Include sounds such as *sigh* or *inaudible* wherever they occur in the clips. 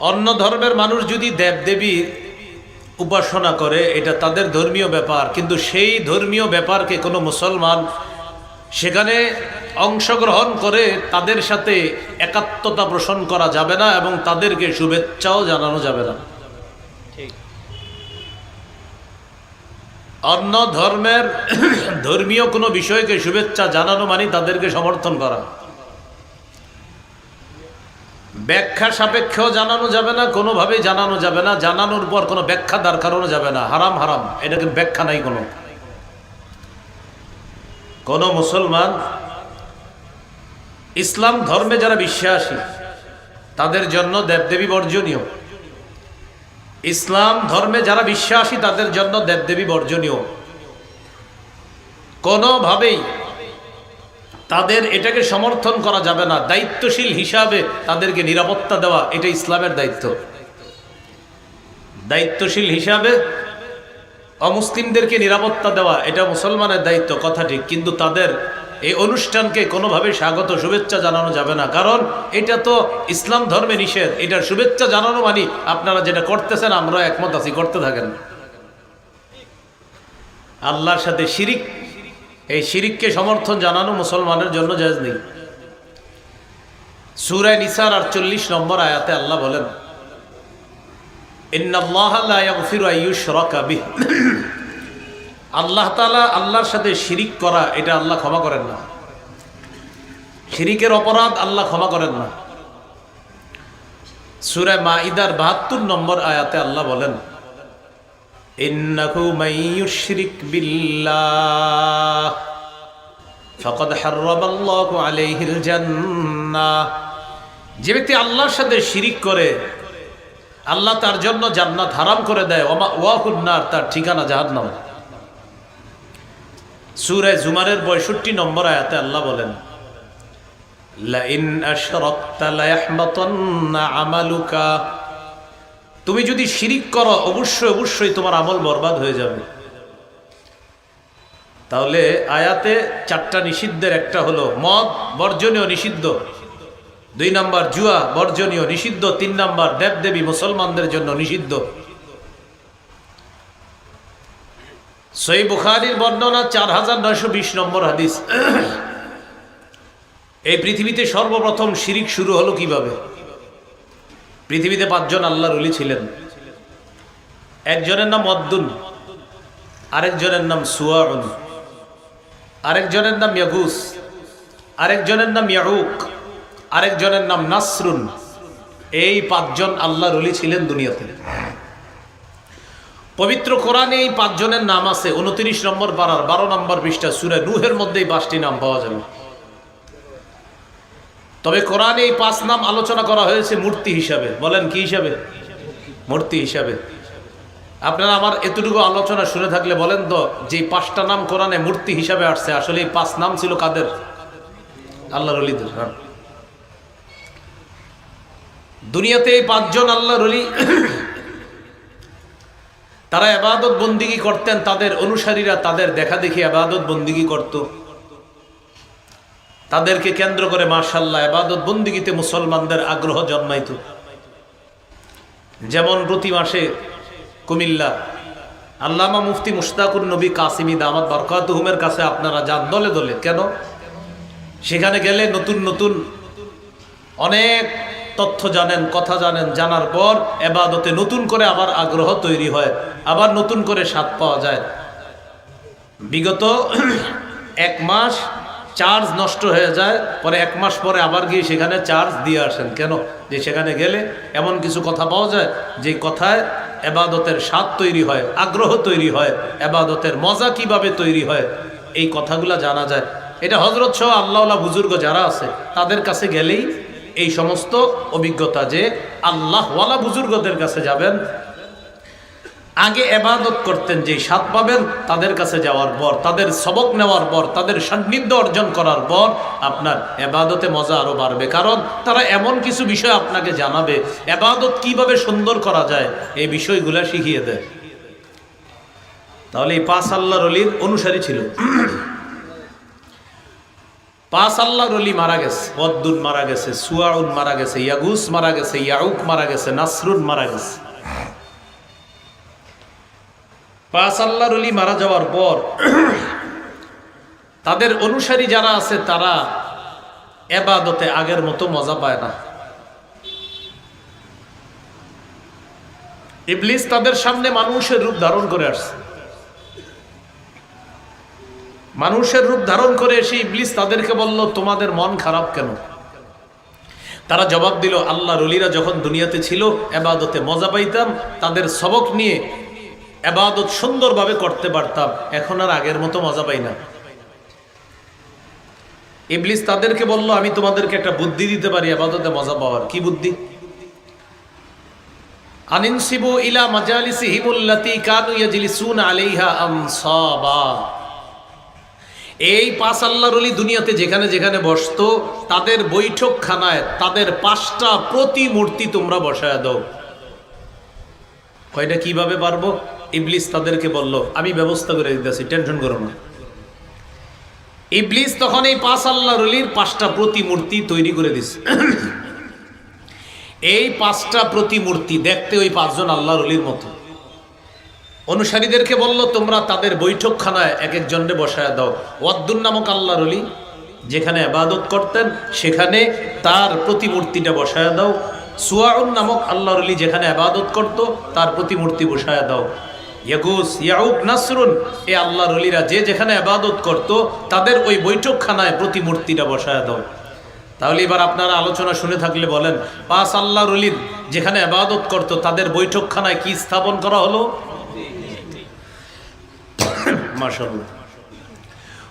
অন্য ধর্মের মানুষ যদি দেবদেবী উপাসনা করে এটা তাদের ধর্মীয় ব্যাপার কিন্তু সেই ধর্মীয় ব্যাপারকে কোনো মুসলমান সেখানে অংশগ্রহণ করে তাদের সাথে একাত্মতা পোষণ করা যাবে না এবং তাদেরকে শুভেচ্ছাও জানানো যাবে না। অন্য ধর্মের ধর্মীয় কোনো বিষয়কে শুভেচ্ছা জানানো মানে তাদেরকে সমর্থন করা। ব্যাখ্যা সাপেক্ষেও জানানো যাবে না, কোনোভাবেই জানানো যাবে না। জানানোর পর কোনো ব্যাখ্যা দাঁড় করানো যাবে না। হারাম হারাম। এটাকে ব্যাখ্যা নাই কোনো। কোন মুসলমান ইসলাম ধর্মে যারা বিশ্বাসী, তাদের জন্য দেবদেবী বর্জনীয়। ইসলাম ধর্মে যারা বিশ্বাসী, তাদের জন্য দেবদেবী বর্জনীয়। কোনোভাবেই তাদের এটাকে সমর্থন করা যাবে না। দায়িত্বশীল হিসাবে তাদেরকে নিরাপত্তা দেওয়া, এটা ইসলামের দায়িত্ব। দায়িত্বশীল হিসাবে অমুসলিমদেরকে নিরাপত্তা দেওয়া, এটা মুসলমানের দায়িত্ব, কথা ঠিক। কিন্তু তাদের এই অনুষ্ঠানকে কোনোভাবে স্বাগত, শুভেচ্ছা জানানো যাবে না। কারণ এটা তো ইসলাম ধর্মে নিষেধ। এটা শুভেচ্ছা জানানো মানে আপনারা যেটা করতেছেন আমরা একমত আছি, করতে থাকেন আল্লাহর সাথে শিরিক এই শিরিককে সমর্থন জানানো মুসলমানের জন্য জায়জ নেই। সুরায় নিসার আটচল্লিশ নম্বর আয়াতে আল্লাহ বলেন আল্লাহ তালা আল্লাহর সাথে শিরিক করা, এটা আল্লাহ ক্ষমা করেন না। শিরিকের অপরাধ আল্লাহ ক্ষমা করেন না। সুরে মা ইদার বাহাত্তর নম্বর আয়াতে আল্লাহ বলেন ইন্নাকু মাইয়ুশরিক বিল্লাহ। ফকদ জান্নাহ। যে ব্যক্তি আল্লাহর সাথে শিরিক করে, আল্লাহ তার জন্য জান্নাত হারাম করে দেয় ওয়াহুন্নার তার ঠিকানা জাহান্নাম। সুরে জুমারের পঁয়ষট্টি নম্বর আয়াতে আল্লাহ বলেন তুমি যদি শিরিক করো, অবশ্যই অবশ্যই তোমার আমল বরবাদ হয়ে যাবে। তাহলে আয়াতে চারটা নিষিদ্ধের একটা হলো মদ, বর্জনীয় নিষিদ্ধ। দুই নাম্বার জুয়া, বর্জনীয় নিষিদ্ধ। তিন নাম্বার দেবদেবী মুসলমানদের জন্য নিষিদ্ধ। সই বুখারির বর্ণনা চার হাজার নয়শো বিশ নম্বর হাদিস। এই পৃথিবীতে সর্বপ্রথম শিরিক শুরু হলো কীভাবে? পৃথিবীতে পাঁচজন আল্লাহর অলি ছিলেন। একজনের নাম অদ্দুন আরেকজনের নাম সুয়াউন। আরেকজনের নাম ইয়াগুস, আরেকজনের নাম ইয়াউক, আরেকজনের নাম নাসরুন। এই পাঁচজন আল্লাহ অলি ছিলেন দুনিয়াতে। পবিত্র কোরআনে এই পাঁচজনের নাম আছে উনত্রিশ নম্বর পাড়ার বারো নম্বর পৃষ্ঠা, সুরে নুহের মধ্যেই পাঁচটি নাম পাওয়া যাবে। তবে কোরআনে এই পাঁচ নাম আলোচনা করা হয়েছে মূর্তি হিসাবে। বলেন কি হিসাবে? মূর্তি হিসাবে। আপনারা আমার এতটুকু আলোচনা শুনে থাকলে বলেন তো যে পাঁচটা নাম কোরআনে মূর্তি হিসাবে আসছে, আসলে এই পাঁচ নাম ছিল কাদের? আল্লাহ রলিদের হ্যাঁ। দুনিয়াতে এই পাঁচজন আল্লাহ রলি তারা আবাদত বন্দিগি করতেন, তাদের অনুসারীরা তাদের দেখা দেখি আবাদত বন্দিগি করতো। তাদেরকে কেন্দ্র করে মার্শাল্লাহ আবাদত বন্দিগিতে মুসলমানদের আগ্রহ জন্মাইত। যেমন প্রতি মাসে কুমিল্লা। আল্লামা মুফতি মুশতাকুর নবী কাসিমি দামাত বরকাত হুমের কাছে আপনারা যান, দলে দলে। কেন? সেখানে গেলে নতুন নতুন অনেক তথ্য জানেন, কথা জানেন, জানার পর এবাদতে নতুন করে আবার আগ্রহ তৈরি হয়, আবার নতুন করে স্বাদ পাওয়া যায়। বিগত *clears throat* এক মাস চার্জ নষ্ট হয়ে যায়, পরে এক মাস পরে আবার গিয়ে সেখানে চার্জ দিয়ে আসেন। কেন? যে সেখানে গেলে এমন কিছু কথা পাওয়া যায় যে কথায় এবাদতের স্বাদ তৈরি হয়, আগ্রহ তৈরি হয়, এবাদতের মজা কীভাবে তৈরি হয়, এই কথাগুলা জানা যায়। এটা হজরত সহ আল্লাহ বুজুর্গ যারা আছে, তাদের কাছে গেলেই এই সমস্ত অভিজ্ঞতা যে আল্লাহওয়ালা বুজুর্গদের কাছে যাবেন আগে এবাদত করতেন, যে স্বাদ পাবেন তাদের কাছে যাওয়ার পর, তাদের সবক নেওয়ার পর, তাদের সান্নিধ্য অর্জন করার পর আপনার এবাদতে মজা আরও বাড়বে। কারণ তারা এমন কিছু বিষয় আপনাকে জানাবে এবাদত কীভাবে সুন্দর করা যায়, এই বিষয়গুলো শিখিয়ে দেয়। তাহলে এই পাঁচ আল্লাহর অলির অনুসারী ছিল। পাঁচ আল্লাহর অলি মারা গেছে বদ্দুন মারা গেছে সুয়াউন মারা গেছে, ইয়াগুস মারা গেছে ইয়াউক মারা গেছে, নাসরুন মারা গেছে। পাঁচ আল্লাহর অলি মারা যাওয়ার পর তাদের অনুসারী যারা আছে তারা এবাদতে আগের মতো মজা পায় না। ইবলিস তাদের সামনে মানুষের রূপ ধারণ করে আসছে। মানুষের রূপ ধারণ করে এসে ইবলিস তাদেরকে বলল, তোমাদের মন খারাপ কেন? তারা জবাব দিল আল্লাহ রলিরা যখন দুনিয়াতে ছিল, এবাদতে মজা পাইতাম। তাদের সবক নিয়ে এবাদত সুন্দরভাবে করতে পারতাম। এখন আর আগের মতো মজা পাই না। ইবলিস তাদেরকে বলল, আমি তোমাদেরকে একটা বুদ্ধি দিতে পারি, আবাদতে মজা পাওয়ার। কি বুদ্ধি? আনিনসিবু ইলা মাজালিসিহিমুল্লাতি কানু ইয়াজলিসুন আলাইহা আনসাবা। এই পাঁচ আল্লাহর অলি দুনিয়াতে যেখানে যেখানে বসতো, তাদের বৈঠকখানায় তাদের পাঁচটা প্রতিমূর্তি তোমরা বসায় দাও। কয়টা কীভাবে পারব? ইবলিস তাদেরকে বলল, আমি ব্যবস্থা করে দিতেছি, টেনশন করো না। ইবলিস তখন এই পাঁচ আল্লাহর অলির পাঁচটা প্রতিমূর্তি তৈরি করে দিছে। এই পাঁচটা প্রতিমূর্তি দেখতে ওই পাঁচজন আল্লাহর অলির মতো। অনুসারীদেরকে বলল, তোমরা তাদের বৈঠকখানায় এক একজনকে বসায় দাও। ওয়াদ্দুন নামক আল্লাহর অলি যেখানে আবাদত করতেন, সেখানে তার প্রতিমূর্তিটা বসায় দাও। সুয়াউন নামক আল্লাহর অলি যেখানে আবাদত করত, তার প্রতিমূর্তি বসায় দাও। ইয়াগুস ইয়াউক নাসরুন, এ আল্লাহর অলিরা যে যেখানে আবাদত করত, তাদের ওই বৈঠকখানায় প্রতিমূর্তিটা বসায় দাও। তাহলে এবার আপনারা আলোচনা শুনে থাকলে বলেন, পাঁচ আল্লাহর অলির যেখানে আবাদত করত, তাদের বৈঠকখানায় কি স্থাপন করা হলো? *coughs* মাশাআল্লাহ।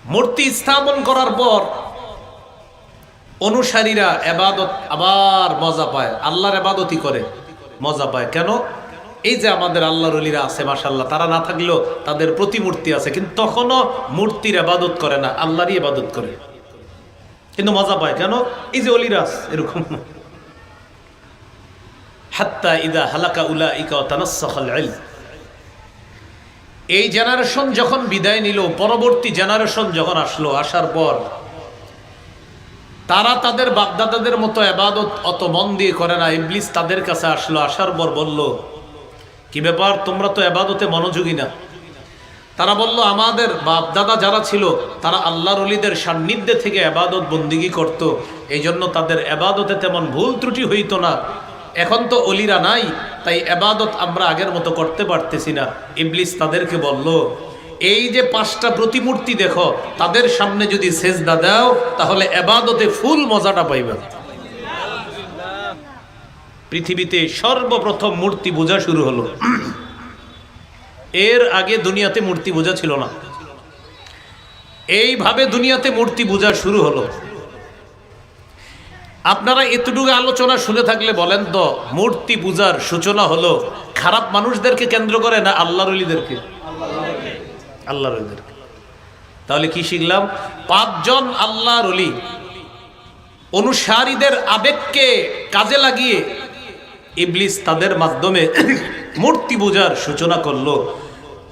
মূর্তি স্থাপন করার পর অনুসারীরা এবাদত আবার মজা পায়। আল্লাহর এবাদতই করে, মজা পায়। কেন? এই যে আমাদের আল্লাহর অলিরা আছে মাশাল্লাহ তারা না থাকলেও তাদের প্রতিমূর্তি আছে, কিন্তু তখনও মূর্তির এবাদত করে না, আল্লাহরই আবাদত করে। কিন্তু মজা পায়, কেন? এই যে অলিরা আছে, এরকম। হাত্তা ইদা হালাকা উলা ইকা এই জেনারেশন যখন বিদায় নিল, পরবর্তী জেনারেশন যখন আসলো, আসার পর, তারা তাদের বাপদাদাদের মতো এবাদত অত মন দিয়ে করে না, ইবলিস তাদের কাছে আসলো, আসার পর বলল কি ব্যাপার? তোমরা তো এবাদতে মনোযোগী না। তারা বলল, আমাদের বাপ দাদা যারা ছিল, তারা আল্লাহর অলিদের সান্নিধ্যে থেকে এবাদত বন্দিগি করত। এই জন্য তাদের এবাদতে তেমন ভুল ত্রুটি হইতো না। এখন তো অলিরা নাই, তাই এবাদত আমরা আগের মতো করতে পারতেছি না। ইবলিস তাদেরকে বলল, এই যে পাঁচটা প্রতিমূর্তি দেখো, তাদের সামনে যদি সেজদা দাও, তাহলে এবাদতে ফুল মজাটা পাইবে। পৃথিবীতে সর্বপ্রথম মূর্তি পূজা শুরু হলো। এর আগে দুনিয়াতে মূর্তি পূজা ছিল না। এইভাবে দুনিয়াতে মূর্তি পূজা শুরু হলো। আপনারা এতটুকু আলোচনা শুনে থাকলে বলেন তো, মূর্তি পূজার সূচনা হলো খারাপ মানুষদেরকে কেন্দ্র করে না আল্লাহর অলিদেরকে আল্লাহর তাহলে কি শিখলাম? পাঁচজন আল্লাহর অনুসারীদের আবেগকে কাজে লাগিয়ে ইবলিস তাদের মাধ্যমে *coughs* মূর্তি পূজার সূচনা করল।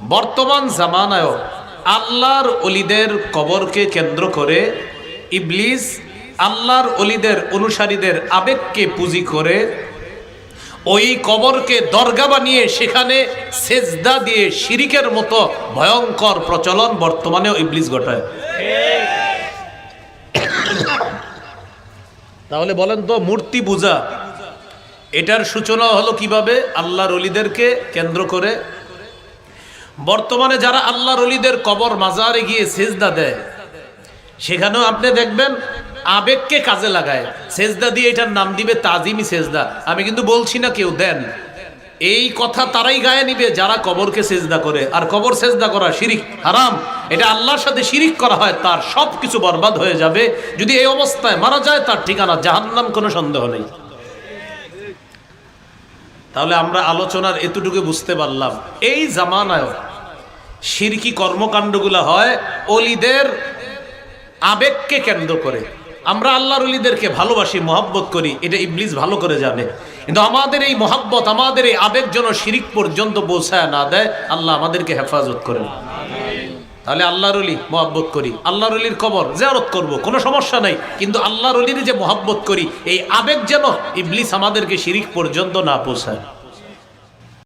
বর্তমান জামানায় আল্লাহর অলিদের কবরকে কেন্দ্র করে ইবলিস আল্লাহর অলিদের অনুসারীদের আবেগকে পুঁজি করে ওই কবরকে দরগা বানিয়ে সেখানে সেজদা দিয়ে শিরিকের মতো ভয়ঙ্কর প্রচলন বর্তমানেও ইবলিস ঘটায়। *coughs* তাহলে বলেন তো মূর্তি পূজা এটার সূচনা হলো কীভাবে? আল্লাহর অলিদেরকে কেন্দ্র করে। বর্তমানে যারা আল্লাহর অলিদের কবর মাজারে গিয়ে সেজদা দেয়, সেখানেও আপনি দেখবেন আবেগকে কাজে লাগায়। সেজদা দিয়ে এটার নাম দিবে তাজিমি সেজদা। আমি কিন্তু বলছি না কেউ দেন। এই কথা তারাই গায়ে নিবে যারা কবরকে সেজদা করে। আর কবর সেজদা করা শিরিক, হারাম। এটা আল্লাহর সাথে শিরিক করা হয়, তার সব কিছু বরবাদ হয়ে যাবে। যদি এই অবস্থায় মারা যায়, তার ঠিকানা জাহান্নাম, কোনো সন্দেহ নেই। তাহলে আমরা আলোচনার এতটুকু বুঝতে পারলাম। এই জামানায় শিরকি কর্মকাণ্ডগুলো হয়, অলিদের আবেগকে কেন্দ্র করে। আমরা আল্লাহর অলিদেরকে ভালোবাসি, মহাব্বত করি, এটা ইবলিস ভালো করে জানে। কিন্তু আমাদের এই মহাব্বত, আমাদের এই আবেগ যেন শিরিক পর্যন্ত বোঝায় না দেয়, আল্লাহ আমাদেরকে হেফাজত করেন। তাহলে আল্লাহর অলি মহাব্বত করি। আল্লাহর অলির কবর জেয়ারত করব, কোনো সমস্যা নাই। কিন্তু আল্লাহর অলির যে মহাব্বত করি, এই আবেগ যেন ইবলিস আমাদেরকে শিরিক পর্যন্ত না পৌঁছায়।